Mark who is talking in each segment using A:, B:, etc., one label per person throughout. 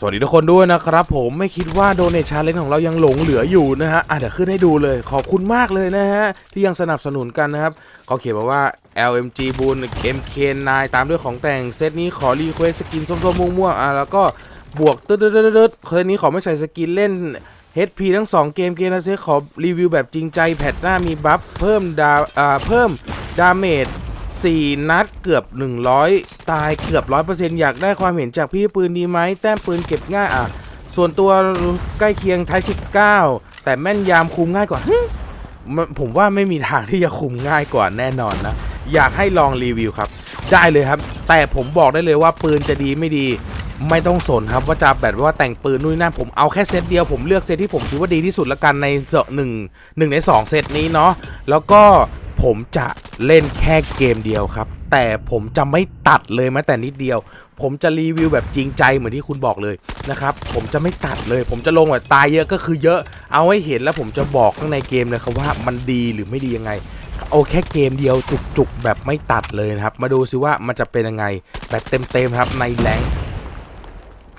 A: สวัสดีทุกคนด้วยนะครับผมไม่คิดว่าโดเน t ชาเลนของเรายังหลงเหลืออยู่นะฮะอะเดี๋ยวขึ้นให้ดูเลยขอบคุณมากเลยนะฮะ ที่ยังสนับสนุนกันนะครับเขาเขียนมาว่า LMG บุญ MK9 ตามด้วยของแต่งเซตนี้ขอรีเควสสกินส้มๆม่วงๆอะแล้วก็บวกตึ๊ดๆๆๆเซตนี้ขอไม่ใส่สกินเล่น HP ทั้ง 2 เกมเกมละเซตขอรีวิวแบบจริงใจแพทหน้ามีบัฟเพิ่มดาอ่าเพิ่มดาเมจ 4 นัดเกือบ 100 ตายเกือบ 100%อยากได้ความเห็นจากพี่ปืนดีไหม แต้มปืนเก็บง่ายอะ ส่วนตัวใกล้เคียงไทย19 แต่แม่นยามคุมง่ายกว่า ผมว่าไม่มีทางที่จะคุมง่ายกว่าแน่นอนนะ อยากให้ลองรีวิวครับ ได้เลยครับ แต่ผมบอกได้เลยว่าปืนจะดีไม่ดี ไม่ต้องสนครับว่าจะแบบว่าแต่งปืนนู่นนนั่นผมเอาแค่เซตเดียวผมเลือกเซตที่ผมคิดว่าดีที่สุดละกันในเจาะหนึ่งหนึ่งในสองเซตนี้เนาะแล้วก็ ผมจะเล่นแค่เกมเดียวครับ แต่ผมจะไม่ตัดเลยแม้แต่นิดเดียว ผมจะรีวิวแบบจริงใจเหมือนที่คุณบอกเลยนะครับ ผมจะไม่ตัดเลย ผมจะลงแบบตายเยอะก็คือเยอะ เอาให้เห็นแล้วผมจะบอกข้างในเกมเลยครับว่ามันดีหรือไม่ดียังไงเอาแค่เกมเดียวจุกๆแบบไม่ตัดเลยนะครับ มาดูซิว่ามันจะเป็นยังไงแบบเต็มๆครับในแรง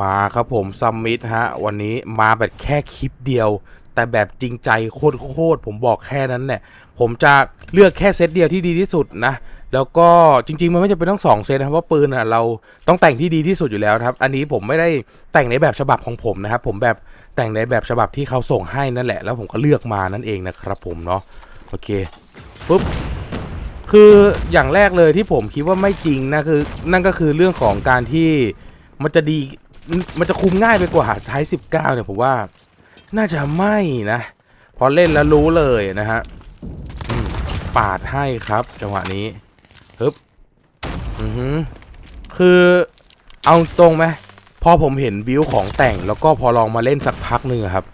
A: มาครับผมซัมมิตฮะ วันนี้มาแบบแค่คลิปเดียว แต่แบบจริงใจโคตรๆผมบอกแค่นั้นเนี่ยผมจะเลือกแค่เซตเดียวที่ดีที่สุดนะ แล้วก็จริง ๆ มันไม่จำเป็นต้องสองเซตนะครับว่าปืนอะเราต้องแต่งที่ดีที่สุดอยู่แล้วครับ อันนี้ผมไม่ได้แต่งในแบบฉบับของผมนะครับ ผมแบบแต่งในแบบฉบับที่เขาส่งให้นั่นแหละ แล้วผมก็เลือกมานั่นเองนะครับ ผมเนาะโอเคปุ๊บคืออย่างแรกเลยที่ผมคิดว่าไม่จริงนะคือนั่นก็คือเรื่องของการที่มันจะดี มันจะคุมง่ายไปกว่าไทย19เนี่ยผมว่า น่าจะไม่นะ พอเล่นแล้วรู้เลยนะฮะปาดให้ครับ จังหวะนี้ฮึบอือหือคือเอาตรงไหมพอผมเห็นบิวของแต่งแล้วก็พอลองมาเล่นสักพักหนึ่งครับ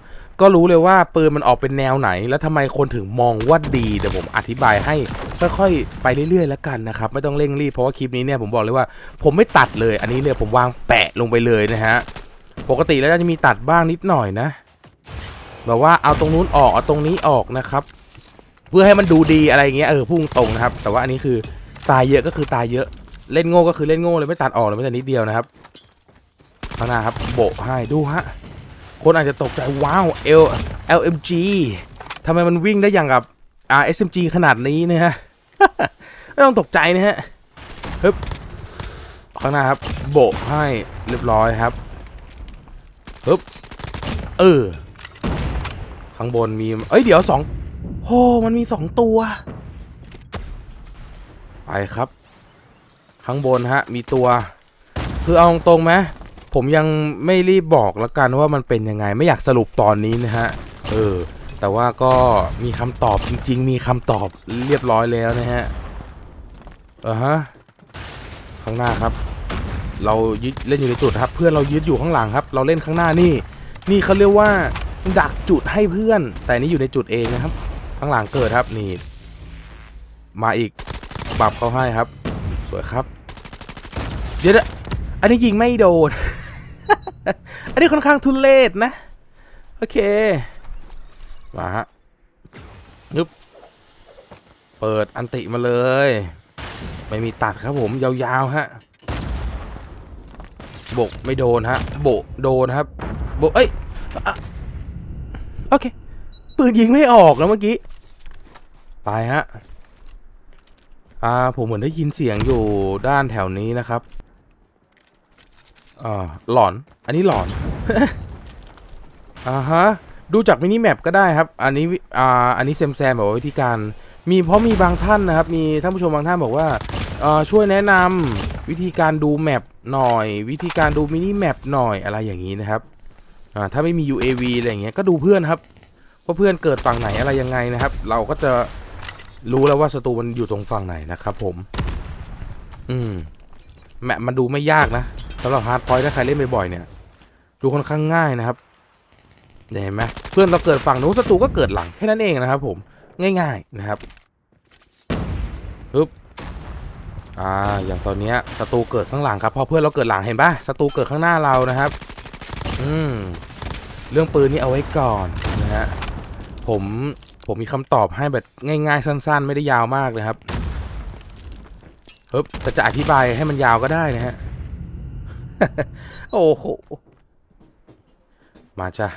A: ก็รู้เลยว่าปืนมันออกเป็นแนวไหน แล้วทำไมคนถึงมองว่าดีเดี๋ยวผมอธิบายให้ ค่อยๆไปเรื่อยๆแล้วกันนะครับไม่ต้องเร่งรีบเพราะว่าคลิปนี้เนี่ยผมบอกเลยว่า ผมไม่ตัดเลย อันนี้เนี่ยผมวางแปะลงไปเลยนะฮะปกติแล้วจะมีตัดบ้างนิดหน่อยนะแบบว่าเอาตรงนู้นออกเอาตรงนี้ออกนะครับ เพื่อให้มันดูดีอะไรเงี้ยเออพุ่งตรงนะครับ แต่ว่าอันนี้คือตายเยอะก็คือตายเยอะเล่นโง่ก็คือเล่นโง่เลยไม่ตัดออกเลยไม่แต่นิดเดียวนะครับข้างหน้าครับโบะให้ดูฮะคนอาจจะตกใจว้าว L LMG ทำไมมันวิ่งได้อย่างกับ R SMG ขนาดนี้เนะฮะ ไม่ต้องตกใจนะฮะฮึบข้างหน้าครับ โบะให้เรียบร้อยครับฮึบเออข้างบนมี เอ้ย เดี๋ยวสองโหมันมีสองตัว ไปครับ ข้างบนฮะ มีตัว คือเอาตรงไหมผมยังไม่รีบบอกแล้วกันว่ามันเป็นยังไง ไม่อยากสรุปตอนนี้นะฮะ เออ แต่ว่าก็มีคำตอบจริง ๆ มีคำตอบเรียบร้อยแล้วนะฮะเออฮะข้างหน้าครับ เรายึดเล่นอยู่ในจุดครับ เพื่อนเรายึดอยู่ข้างหลังครับ เราเล่นข้างหน้านี่ นี่เขาเรียกว่าดักจุดให้เพื่อน แต่นี่อยู่ในจุดเองนะครับ ข้างหลังเกิดครับนี่มาอีกปรับเขาให้ครับ สวยครับ เดี๋ยวอันนี้ยิงไม่โดน อันนี้ค่อนข้างทุเลศนะ โอเค มาฮะยึบเปิดอันติมาเลย ไม่มีตัดครับผมยาวๆฮะโบกไม่โดนฮะโบกโดนครับโบเอ้ยอโอเคปืนยิงไม่ออกแล้วเมื่อกี้ไปฮะอ่าผมเหมือนได้ยินเสียงอยู่ด้านแถวนี้นะครับอ่าหลอน อันนี้หลอนอ่าฮะ ดูจากมินิแมปก็ได้ครับ อันนี้อ่าอันนี้แซมแซมบอกว่าวิธีการ มีเพราะมีบางท่านนะครับ มีท่านผู้ชมบางท่านบอกว่าอ่อช่วยแนะนำวิธีการดูแมปหน่อย วิธีการดูมินิแมปหน่อยอะไรอย่างนี้นะครับอ่าถ้าไม่มี UAV อะไรอย่างเงี้ยก็ดูเพื่อนครับว่าเพื่อนเกิดฝั่งไหนอะไรยังไงนะครับ เราก็จะรู้แล้วว่าศัตรูมันอยู่ตรงฝั่งไหนนะครับ ผม อืมแมปมันดูไม่ยากนะสำหรับฮาร์ดพอยต์ถ้าใครเล่นบ่อยๆเนี่ย ดูค่อนข้างง่ายนะครับ เห็นไหมเพื่อนเราเกิดฝั่งนู้นศัตรูก็เกิดหลังแค่นั้นเองนะครับ ผมง่าย ๆนะครับปึ๊บอ่าอย่างตอนเนี้ยศัตรูเกิดข้างหลังครับพอเพื่อนเราเกิดหลังเห็นปะศัตรูเกิดข้างหน้าเรานะครับ อืมเรื่องปืนนี่เอาไว้ก่อนนะฮะผมผมมีคำตอบให้แบบง่ายๆ สั้น ๆ ไม่ได้ยาวมากเลยครับปึ๊บแต่จะอธิบายให้มันยาวก็ได้นะฮะ โอ้โห มาจ้ะ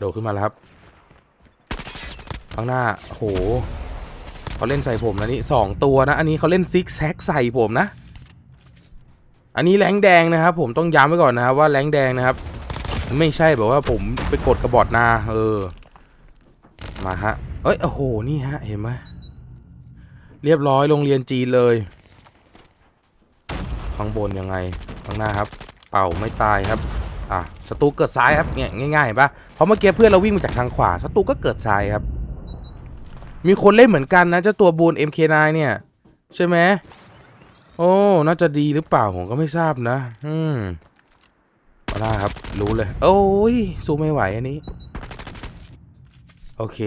A: โดดขึ้นมาแล้วครับ ข้างหน้าโอ้โหเขาเล่นใส่ผมนะนี่สองตัวนะ อันนี้เขาเล่นซิกแซกใส่ผมนะ อันนี้แรงแดงนะครับ ผมต้องย้ำไว้ก่อนนะครับว่าแรงแดงนะครับ ไม่ใช่แบบว่าผมไปกดกระบอกนาเออ มาฮะ เอ้ยโอ้โหนี่ฮะ เห็นไหมเรียบร้อยโรงเรียนจีนเลยข้างบนยังไงข้างหน้าครับ เป่าไม่ตายครับ อะศัตรูเกิดซ้ายครับเนี่ยง่ายๆเห็นปะเพราะเมื่อกี้เพื่อนเราวิ่งมาจากทางขวาศัตรูก็เกิดซ้ายครับ มีคนเล่นเหมือนกันนะเจ้าตัวบูน MK9 เนี่ย ใช่ไหมโอ้น่าจะดีหรือเปล่าผมก็ไม่ทราบนะ อืมเอาหน้าครับ รู้เลย โอ้ยสู้ไม่ไหวอันนี้ โอเค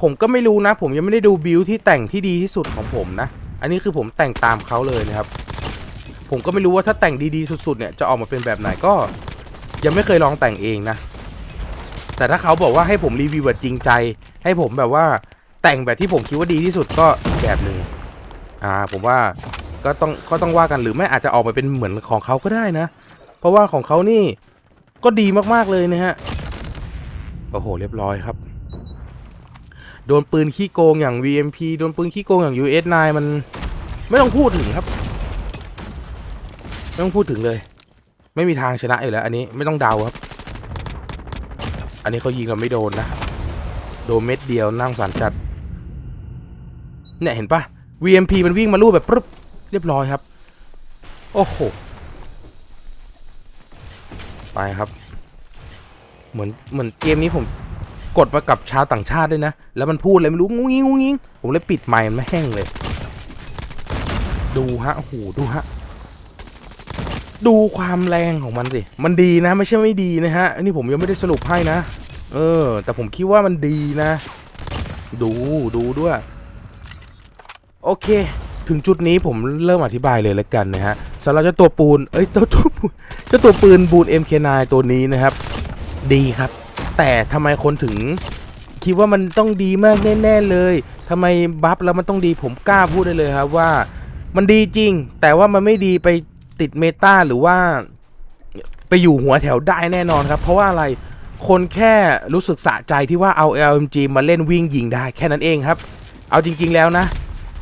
A: ผมก็ไม่รู้นะ ผมยังไม่ได้ดูบิวที่แต่งที่ดีที่สุดของผมนะ อันนี้คือผมแต่งตามเขาเลยนะครับ ผมก็ไม่รู้ว่าถ้าแต่งดีๆสุดๆเนี่ยจะออกมาเป็นแบบไหนก็ ยังไม่เคยลองแต่งเองนะ แต่ถ้าเขาบอกว่าให้ผมรีวิวแบบจริงใจ ให้ผมแบบว่าแต่งแบบที่ผมคิดว่าดีที่สุดก็แบบหนึ่งอ่า ผมว่าก็ต้องก็ต้องว่ากันหรือไม่อาจจะออกมาเป็นเหมือนของเขาก็ได้นะ เพราะว่าของเขานี่ก็ดีมากๆเลยนะฮะโอ้โหเรียบร้อยครับ โดนปืนขี้โกงอย่าง VMP โดนปืนขี้โกงอย่าง US9 มันไม่ต้องพูดถึงครับ ไม่ต้องพูดถึงเลย ไม่มีทางชนะอยู่แล้ว อันนี้ไม่ต้องเดาครับ อันนี้เขายิงเราไม่โดนนะ โดนเม็ดเดียวนั่งสันจัด เนี่ยเห็นปะ VMP มันวิ่งมาลู่แบบปึ๊บเรียบร้อยครับ โอ้โห ไปครับ เหมือนเหมือนเกมนี้ผมกดมากับชาวต่างชาติด้วยนะ แล้วมันพูดอะไรไม่รู้งุ้งงิ้งงุ้งงิ้งผมเลยปิดไมค์มันไม่แห้งเลย ดูฮะโอ้โหดูฮะ ดูความแรงของมันสิ มันดีนะ ไม่ใช่ไม่ดีนะฮะ อันนี้ผมยังไม่ได้สรุปให้นะ เออ แต่ผมคิดว่ามันดีนะ ดูดูด้วย โอเค ถึงจุดนี้ผมเริ่มอธิบายเลยแล้วกันนะฮะสำหรับเจ้าตัวปูน เอ้ยเจ้าตัวปูนเจ้าตัวปืนบูน MK9 ตัวนี้นะครับ ดีครับ แต่ทำไมคนถึงคิดว่ามันต้องดีมากแน่ๆเลยทำไมบัฟแล้วมันต้องดีผมกล้าพูดได้เลยครับว่า มันดีจริง แต่ว่ามันไม่ดีไป ติดเมตาหรือว่าไปอยู่หัวแถวได้แน่นอนครับ เพราะว่าอะไรคนแค่รู้สึกสะใจที่ว่าเอา LMG มาเล่นวิ่งยิงได้แค่นั้นเองครับ เอาจริง ๆ แล้วนะ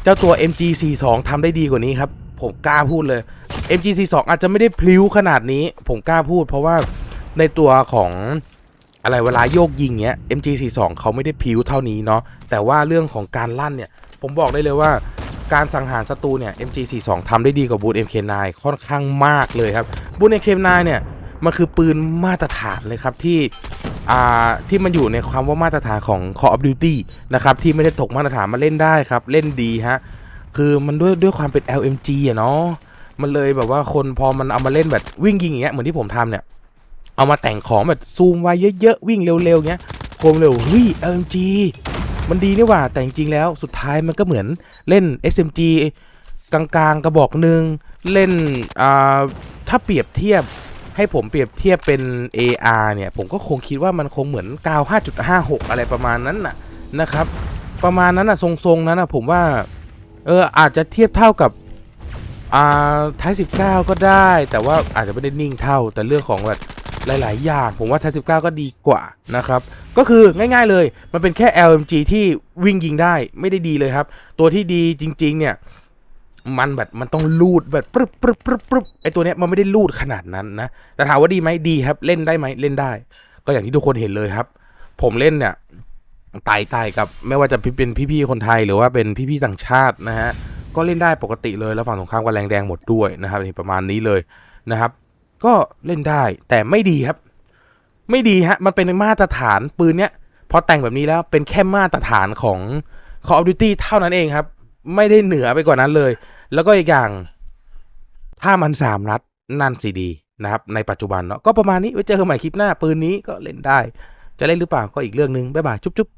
A: เจ้าตัว MG42 ทำได้ดีกว่านี้ครับ ผมกล้าพูดเลย MG42 อาจจะไม่ได้พลิ้วขนาดนี้ ผมกล้าพูด เพราะว่าในตัวของอะไรเวลาโยกยิงเนี้ย MG42 เขาไม่ได้พลิ้วเท่านี้เนาะแต่ว่าเรื่องของการลั่นเนี่ย ผมบอกได้เลยว่า การสังหารศัตรูเนี่ย MG42 ทำได้ดีกว่าบูท MK9 ค่อนข้างมากเลยครับบูท MK9 เนี่ยมันคือปืนมาตรฐานเลยครับที่อ่าที่มันอยู่ในความว่ามาตรฐานของ Call of Duty นะครับที่ไม่ได้ตกมาตรฐานมาเล่นได้ครับ เล่นดีฮะคือมันด้วยด้วยความเป็น LMG อะเนาะมันเลยแบบว่าคนพอมันเอามาเล่นแบบวิ่งยิงอย่างเงี้ยเหมือนที่ผมทำเนี่ยเอามาแต่งของแบบซูมไว้เยอะๆวิ่งเร็วๆเงี้ยโคมเร็วเฮ้ย LMG มันดีนี่หว่า แต่จริงๆแล้วสุดท้ายมันก็เหมือนเล่น SMG กลางๆกระบอกหนึ่งเล่นอ่าถ้าเปรียบเทียบให้ผมเปรียบเทียบเป็น AR เนี่ย ผมก็คงคิดว่ามันคงเหมือนกาว 5.56 อะไรประมาณนั้นน่ะนะครับ ประมาณนั้นน่ะทรงๆนั้นน่ะผมว่าเอออาจจะเทียบเท่ากับอ่าท้าย19 ก็ได้ แต่ว่าอาจจะไม่ได้นิ่งเท่าแต่เรื่องของแบบหลาย ๆ อย่าง ผมว่าท้าย19 ก็ดีกว่านะครับ ก็คือง่ายๆเลย มันเป็นแค่ LMG ที่วิ่งยิงได้ไม่ได้ดีเลยครับ ตัวที่ดีจริง ๆ เนี่ยมันแบบมันต้องลูดแบบปรึบปรึบปรึบปรึบไอตัวเนี้ยมันไม่ได้ลูดขนาดนั้นนะ แต่ถามว่าดีไหมดีครับ เล่นได้ไหมเล่นได้ ก็อย่างที่ทุกคนเห็นเลยครับ ผมเล่นเนี่ยไต่ไต่กับไม่ว่าจะเป็นพี่ๆคนไทยหรือว่าเป็นพี่ๆต่างชาตินะฮะก็เล่นได้ปกติเลยแล้วฝั่งตรงข้ามก็แรงแดงหมดด้วยนะครับประมาณนี้เลยนะครับ ก็เล่นได้แต่ไม่ดีครับ ไม่ดีฮะ มันเป็นมาตรฐานปืนเนี้ยพอแต่งแบบนี้แล้วเป็นแค่มาตรฐานของ Call of Duty เท่านั้นเองครับ ไม่ได้เหนือไปกว่านั้นเลย แล้วก็อีกอย่าง ถ้ามันสามนัดนั่นสิดีนะครับ ในปัจจุบันเนาะก็ประมาณนี้ไว้เจอกันใหม่คลิปหน้าปืนนี้ก็เล่นได้ จะเล่นหรือเปล่าก็อีกเรื่องหนึ่งบ๊ายบายจุ๊บ